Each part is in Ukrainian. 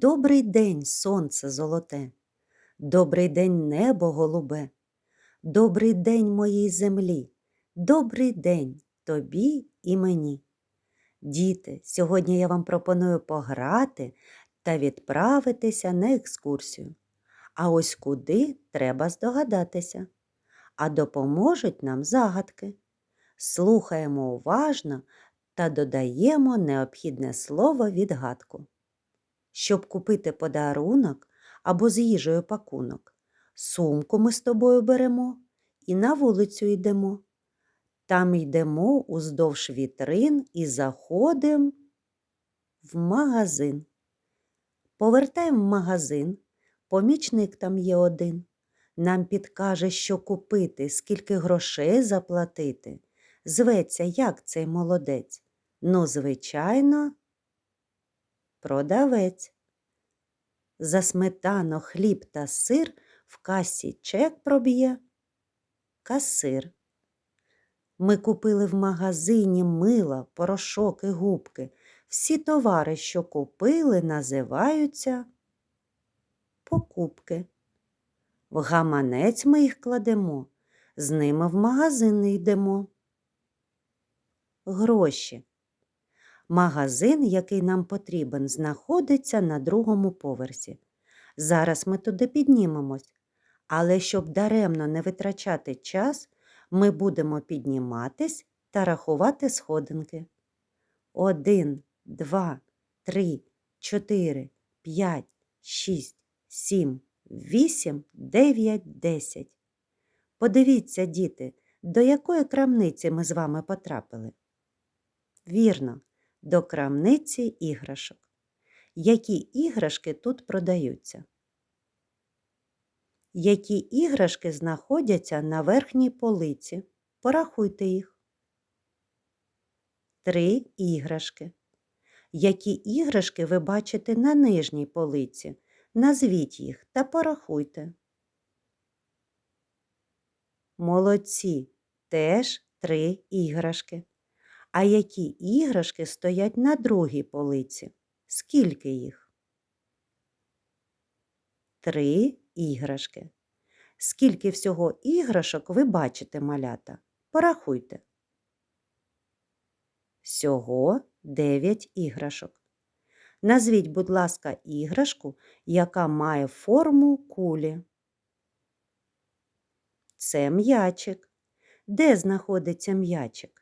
Добрий день, сонце золоте, добрий день, небо голубе, добрий день моїй землі, добрий день тобі і мені. Діти, сьогодні я вам пропоную пограти та відправитися на екскурсію. А ось куди треба здогадатися. А допоможуть нам загадки. Слухаємо уважно та додаємо необхідне слово відгадку. Щоб купити подарунок або з їжею пакунок, сумку ми з тобою беремо і на вулицю йдемо. Там йдемо уздовж вітрин і заходимо в магазин. Повертаємо в магазин, помічник там є один. Нам підкаже, що купити, скільки грошей заплатити. Зветься, як цей молодець? Ну, звичайно, продавець. За сметану, хліб та сир в касі чек проб'є касир. Ми купили в магазині мила, порошок і губки. Всі товари, що купили, називаються покупки. В гаманець ми їх кладемо, з ними в магазин йдемо. Гроші. Магазин, який нам потрібен, знаходиться на другому поверсі. Зараз ми туди піднімемось, але щоб даремно не витрачати час, ми будемо підніматись та рахувати сходинки. Один, два, три, чотири, п'ять, шість, сім, вісім, дев'ять, десять. Подивіться, діти, до якої крамниці ми з вами потрапили. Вірно, до крамниці іграшок. Які іграшки тут продаються? Які іграшки знаходяться на верхній полиці? Порахуйте їх. Три іграшки. Які іграшки ви бачите на нижній полиці? Назвіть їх та порахуйте. Молодці. Теж три іграшки. А які іграшки стоять на другій полиці? Скільки їх? Три іграшки. Скільки всього іграшок ви бачите, малята? Порахуйте. Всього дев'ять іграшок. Назвіть, будь ласка, іграшку, яка має форму кулі. Це м'ячик. Де знаходиться м'ячик?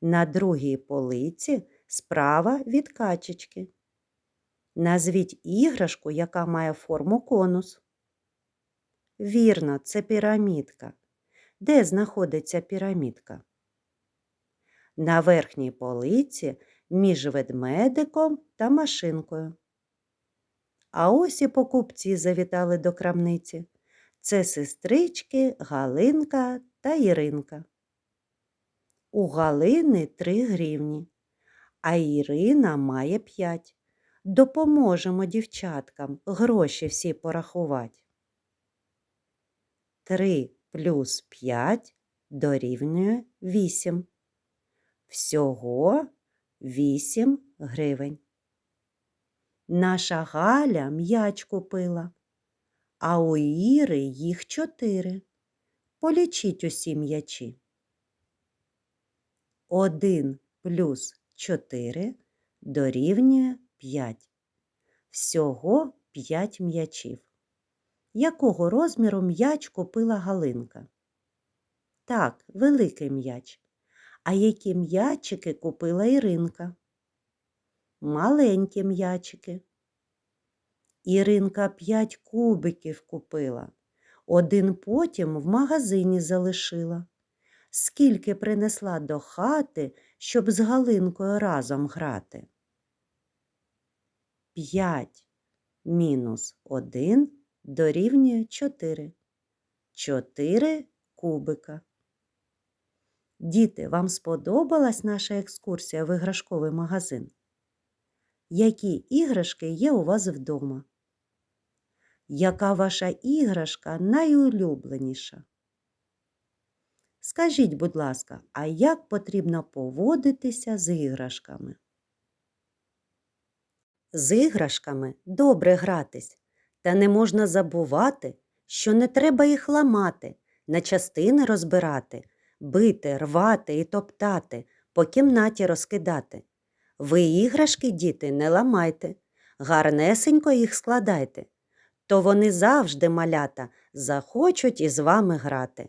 На другій полиці справа від качечки. Назвіть іграшку, яка має форму конус. Вірно, це пірамідка. Де знаходиться пірамідка? На верхній полиці між ведмедиком та машинкою. А ось і покупці завітали до крамниці. Це сестрички Галинка та Іринка. У Галини три гривні, а Ірина має п'ять. Допоможемо дівчаткам гроші всі порахувати. Три плюс п'ять дорівнює вісім. Всього вісім гривень. Наша Галя м'яч купила, а у Іри їх чотири. Полічіть усі м'ячі. Один плюс чотири дорівнює п'ять. Всього п'ять м'ячів. Якого розміру м'яч купила Галинка? Так, великий м'яч. А які м'ячики купила Іринка? Маленькі м'ячики. Іринка п'ять кубиків купила. Один потім в магазині залишила. Скільки принесла до хати, щоб з Галинкою разом грати? П'ять мінус один дорівнює чотири. Чотири кубика. Діти, вам сподобалась наша екскурсія в іграшковий магазин? Які іграшки є у вас вдома? Яка ваша іграшка найулюбленіша? Скажіть, будь ласка, а як потрібно поводитися з іграшками? З іграшками добре гратись, та не можна забувати, що не треба їх ламати, на частини розбирати, бити, рвати і топтати, по кімнаті розкидати. Ви іграшки, діти, не ламайте, гарнесенько їх складайте, то вони завжди, малята, захочуть із вами грати.